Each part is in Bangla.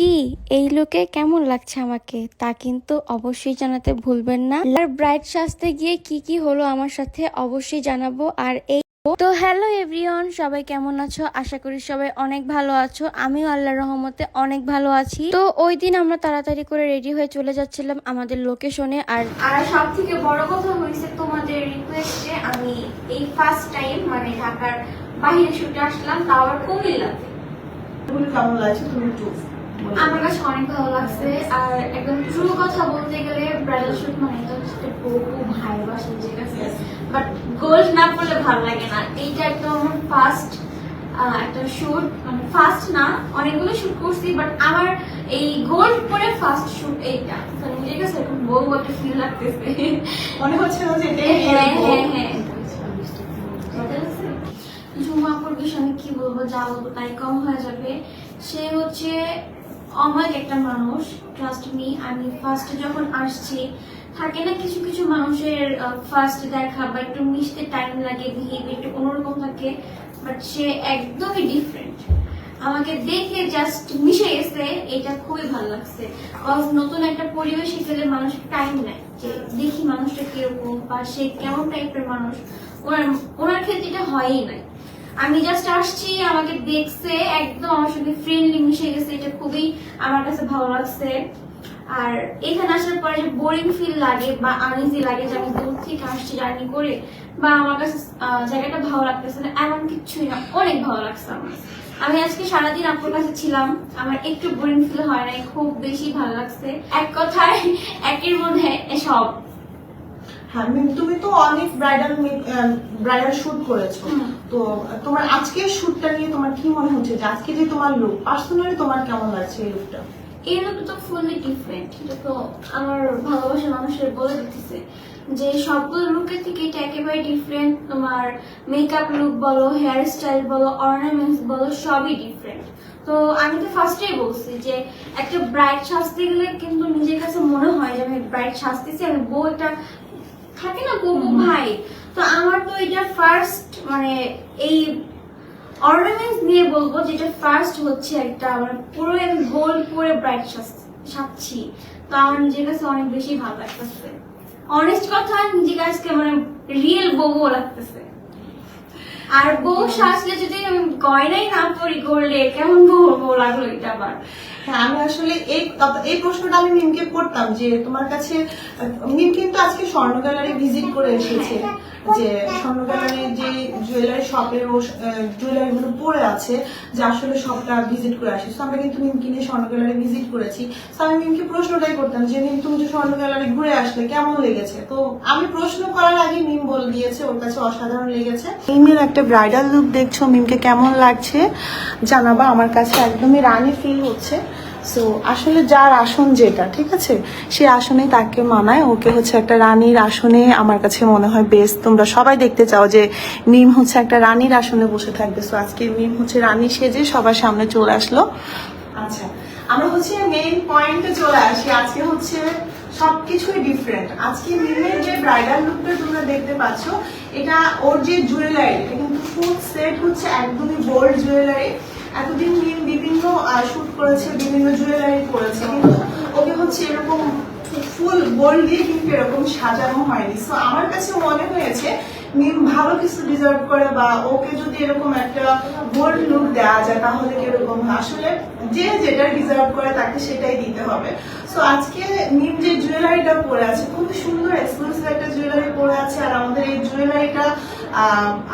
কি এই লোকে কেমন লাগছে আমাকে? তা কিন্তু অবশ্যই জানাতে ভুলবেন না। আর ব্রাইট সাজতে গিয়ে কি কি হলো আমার সাথে অবশ্যই জানাব। আর এই তো হ্যালো এভরিওয়ান সবাই কেমন আছো? আশা করি সবাই অনেক ভালো আছো। আমিও আল্লাহর রহমতে অনেক ভালো আছি। তো ওই দিন আমরা তাড়াতাড়ি করে রেডি হয়ে চলে যাচ্ছিলাম আমাদের লোকেশনে। আর আর সব থেকে বড় কথা হয়েছে তোমাদের রিকোয়েস্টে আমি এই ফার্স্ট টাইম মানে ঢাকার বাইরে শুটে আসলাম তাও আবার কুমিল্লাতে। কেমন লাগছে তুমি। আমার কাছে অনেক ভালো লাগছে আর একদম ট্রু কথা বলতে গেলে ব্রাইডাল শুট মানে বহু ভাই বাসে যে কাছে Yes. বাট গোল্ড না পড়লে ভালো লাগে না। এইটা একদম ফার্স্ট একটা শুট মানে ফার্স্ট না অনেকগুলো শুট করছি বাট আমার এই গোল্ড পরে ফার্স্ট শুট এইটা। তো নিজের কাছে এরকম বউ একটা ফিল লাগতেছে। মনে হচ্ছে না যে এটাই হ্যাঁ হ্যাঁ হ্যাঁ ঝুমাপুর বিষয়ে কি বলব? যা বলব তাই কম হয়ে যাবে। সে হচ্ছে অমায়িক একটা মানুষ ট্রাস্ট মি আমি ফার্স্টে যখন আসছি, থাকে না কিছু কিছু মানুষের ফার্স্ট দেখা বা একটু মিশতে টাইম লাগে বিহেভিয়ার একটু অন্যরকম থাকে বাট সে একদমই ডিফারেন্ট আমাকে দেখে জাস্ট মিশে গেছে, এটা খুবই ভালো লাগছে। নতুন একটা পরিবেশ গেলে মানুষ টাইম নেয় যে দেখি মানুষটা কীরকম বা সে কেমন টাইপের মানুষ, ওনার ওনার ক্ষেত্রে এটা হয়ই নাই। আমি জাস্ট আসছি, আমাকে দেখছে, একদম আমার সঙ্গে ফ্রেন্ডলি মিশে গেছে, এটা খুবই আমার কাছে ভালো লাগছে। আর এখানে আসার পরে যে বোরিং ফিল লাগে বা আনইজি লাগে যে আমি দূর থেকে আসছি জার্নি করে, বা আমার কাছে জায়গাটা ভালো লাগতেছে না, এমন কিছুই না, অনেক ভালো লাগছে আমার। আমি আজকে সারাদিন আপনার কাছে ছিলাম, আমার একটু বোরিং ফিল হয় নাই, খুব বেশি ভালো লাগছে। এক কথায়, একের মধ্যে সব হ্যাঁ তুমি তো অনেক ব্রাইডাল ব্রাইডাল শুট করেছ। তো তোমার আজকের শুটটা নিয়ে তোমার কি মনে হচ্ছে? যে আজকে যে তোমার লুক পার্সোনালি তোমার কেমন লাগছে এই লুকটা এই লোক তো ফুললি ডিফারেন্ট এটা তো আমার ভালোবাসার মানুষের বলে দিতেছে। যে সবগুলো লুকের থেকে এটা একেবারে ডিফারেন্ট তোমার মেকআপ লুক বলো হেয়ার স্টাইল বলো অর্নামেন্টস বলো সবই ডিফারেন্ট তো আমি তো ফার্স্টেই বলছি যে একটা ব্রাইড সাজতে গেলে কিন্তু নিজের কাছে মনে হয় যে আমি ব্রাইড সাজতেছি আমি বউ একটা থাকে না বউ বউ ভাই তো আমার তো এটা ফার্স্ট মানে এই অর্নামেন্টস নিয়ে বলব যেটা ফার্স্ট হচ্ছে একটা আমার পুরো আমি গোল্ড পরে ব্রাইট সাজছি তো আমার নিজের কাছে অনেক বেশি ভালো লাগতেছে। অনেস্ট কথা, নিজের কাছে মানে রিয়েল বউ লাগতেছে। আর বউ সাজলে যদি গয়নাই না পরি গোল্ডে কেমন বউ বউ লাগল এটা আবার। হ্যাঁ আমি আসলে এই এই প্রশ্নটা আমি মিমকে করতাম যে তোমার কাছে, মিম কিন্তু আজকে স্বর্ণ গ্যালারি ভিজিট করে এসেছে। যে স্বর্ণ যে জুয়েলারি শপের ও জুয়েলারি গুলো পড়ে আছে, যে আসলে শপটা ভিজিট করে আসি। So, আমরা কিন্তু মিমকে নিয়ে স্বর্ণ গ্যালারি ভিজিট করেছি। তো আমি মিমকে প্রশ্নটাই করতাম যে মিম তুমি যে স্বর্ণ গ্যালারি ঘুরে আসলে, কেমন লেগেছে? তো আমি প্রশ্ন করার আগে মিম বলে দিয়েছে, ওর কাছে অসাধারণ লেগেছে। মিমের একটা ব্রাইডাল লুক দেখছ মিমকে কেমন লাগছে? জানাবা, আমার কাছে একদমই রানি ফিল হচ্ছে। সো আসলে যার আসন যেটা, ঠিক আছে? সে আসনে তাকে মানায়। ওকে হচ্ছে একটা রানীর আসনে আমার কাছে মনে হয় বেস্ট তোমরা সবাই দেখতে চাও যে মিম হচ্ছে একটা রানীর আসনে বসে থাকবে। সো আজকে মিম হচ্ছে রানী সেজে সবার সামনে চলে আসলো। আচ্ছা আমরা হচ্ছে মেইন পয়েন্টে চলে আসি। আজকে হচ্ছে সবকিছুই ডিফারেন্ট আজকে মিমের যে ব্রাইডাল লুকটা তোমরা দেখতে পাচ্ছ, এটা ওর যে জুয়েলারি এটা কিন্তু ফুল সেট হচ্ছে একদমই গোল্ড জুয়েলারি এতদিন মিম বিভিন্ন শুট করেছে, বিভিন্ন জুয়েলারি করেছে, কিন্তু ওকে হচ্ছে এরকম ফুল গোল্ড দিয়ে কিন্তু এরকম সাজানো হয়নি সো আমার কাছে মনে হয়েছে মিম ভালো কিছু ডিজার্ভ করে বা ওকে যদি এরকম একটা গোল্ড লুক দেওয়া যায়, তাহলে কীরকম? আসলে যে যেটা ডিজার্ভ করে, তাকে সেটাই দিতে হবে সো আজকে মিম যে জুয়েলারিটা পরে আছে, খুবই সুন্দর এক্সক্লুসিভ একটা জুয়েলারি পরে আছে, আর আমাদের এই জুয়েলারিটা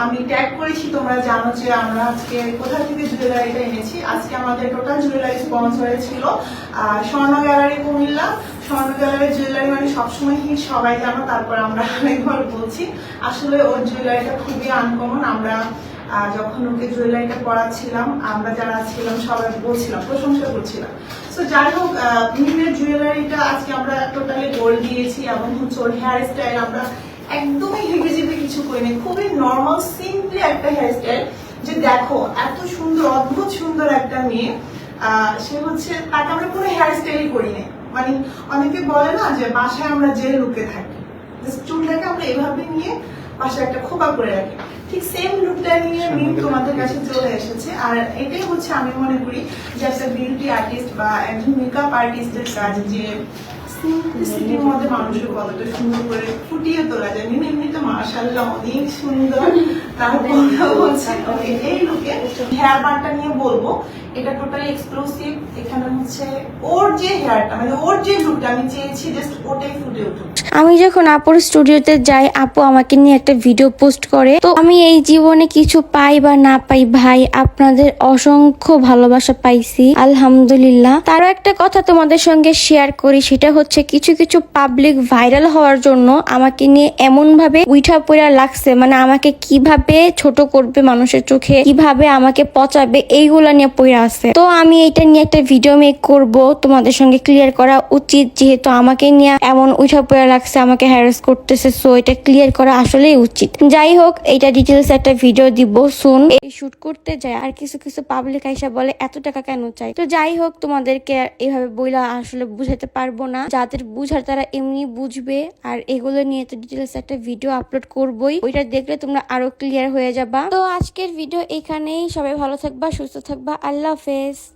আমি ট্যাগ করেছি, তোমরা জানো যে আমরা আজকে কোথা থেকে জুয়েলারিটা এনেছি। আজকে আমাদের টোটাল জুয়েলারি স্পন্সরে ছিল স্বর্ণ গ্যালারি কুমিল্লা। স্বর্ণ গ্যালারি জুয়েলারি মানে সবসময় হিট, সবাই জানো, তারপর আমরা অনেকবার বলছি। আসলে ওর জুয়েলারিটা খুবই আনকমন আমরা যখন ওকে জুয়েলারিটা পড়াচ্ছিলাম আমরা যারা ছিলাম, সবাই বলছিলাম, প্রশংসা করছিলাম। তো যাই হোক মিমের জুয়েলারিটা আজকে আমরা টোটালি গোল্ড দিয়েছি এবং হচ্ছে ওর হেয়ার স্টাইল আমরা একদমই হেভি জিবি কিছু করিনি। খুবই নর্মাল সিম্পলি একটা হেয়ার স্টাইল যে দেখো এত সুন্দর অদ্ভুত সুন্দর একটা মেয়ে সে হচ্ছে তাকে আমরা কোনো হেয়ার করি করিনি। মানে অনেকে বলে না যে বাসায় আমরা যে লুকে থাকি চুলটাকে আমরা এভাবে নিয়ে পাশে একটা খোপা করে রাখে। ঠিক সেম লুকটা নিয়ে মিম তোমাদের কাছে চলে এসেছে। আর এটাই হচ্ছে আমি মনে করি যে একটা বিউটি আর্টিস্ট বা একজন মেকআপ আর্টিস্টের কাজ যে সিম্পলিসিটির মধ্যে মানুষের কতটা সুন্দর করে ফুটিয়ে তোলা যায়। মিম এমনিতে মার্শাল্লাহ অনেক সুন্দর। তারপর হচ্ছে এই লুকে হেয়ার বারটা নিয়ে বলব। এটা টোটালি এক্সক্লুসিভ এখানে হচ্ছে ওর যে হেয়ারটা মানে ওর যে লুকটা আমি চেয়েছি জাস্ট ওটাই ফুটে উঠুক। আমি যখন আপুর স্টুডিওতে যাই, আপু আমাকে নিয়ে একটা ভিডিও পোস্ট করে। তো আমি এই জীবনে কিছু পাই বা না পাই ভাই, আপনাদের অসংখ্য ভালোবাসা পাইছি, আলহামদুলিল্লাহ। তারও একটা কথা তোমাদের সঙ্গে শেয়ার করি, সেটা হচ্ছে কিছু কিছু পাবলিক ভাইরাল হওয়ার জন্য আমাকে নিয়ে এমন ভাবে উইঠা পড়া লাগছে মানে আমাকে কীভাবে ছোট করবে মানুষের চোখে, কীভাবে আমাকে পচাবে, এইগুলা নিয়ে পড়ে আছে। তো আমি এটা নিয়ে একটা ভিডিও মেক করব। তোমাদের সঙ্গে ক্লিয়ার করা উচিত, যেহেতু আমাকে নিয়ে এমন উঠা পড়া লাগছে, আমাকে হ্যারাস করতেছে সো এটা ক্লিয়ার করা আসলেই উচিত। যাই হোক, এটা ডিটেলস একটা ভিডিও দিব শুন এই শুট করতে যায়, আর কিছু কিছু পাবলিক আইসা বলে, এত টাকা কেন চাই? তো যাই হোক, তোমাদেরকে এইভাবে বইলা আসলে বুঝাতে পারব না। যাদের বুঝার তারা এমনি বুঝবে, আর এগুলো নিয়ে তো ডিটেলস একটা ভিডিও আপলোড করবই। ওইটা দেখলে তোমরা আরও ক্লিয়ার হয়ে যাবা। তো আজকের ভিডিও এখানেই। সবাই ভালো থাকবা, সুস্থ থাকবা। আল্লাহ Office.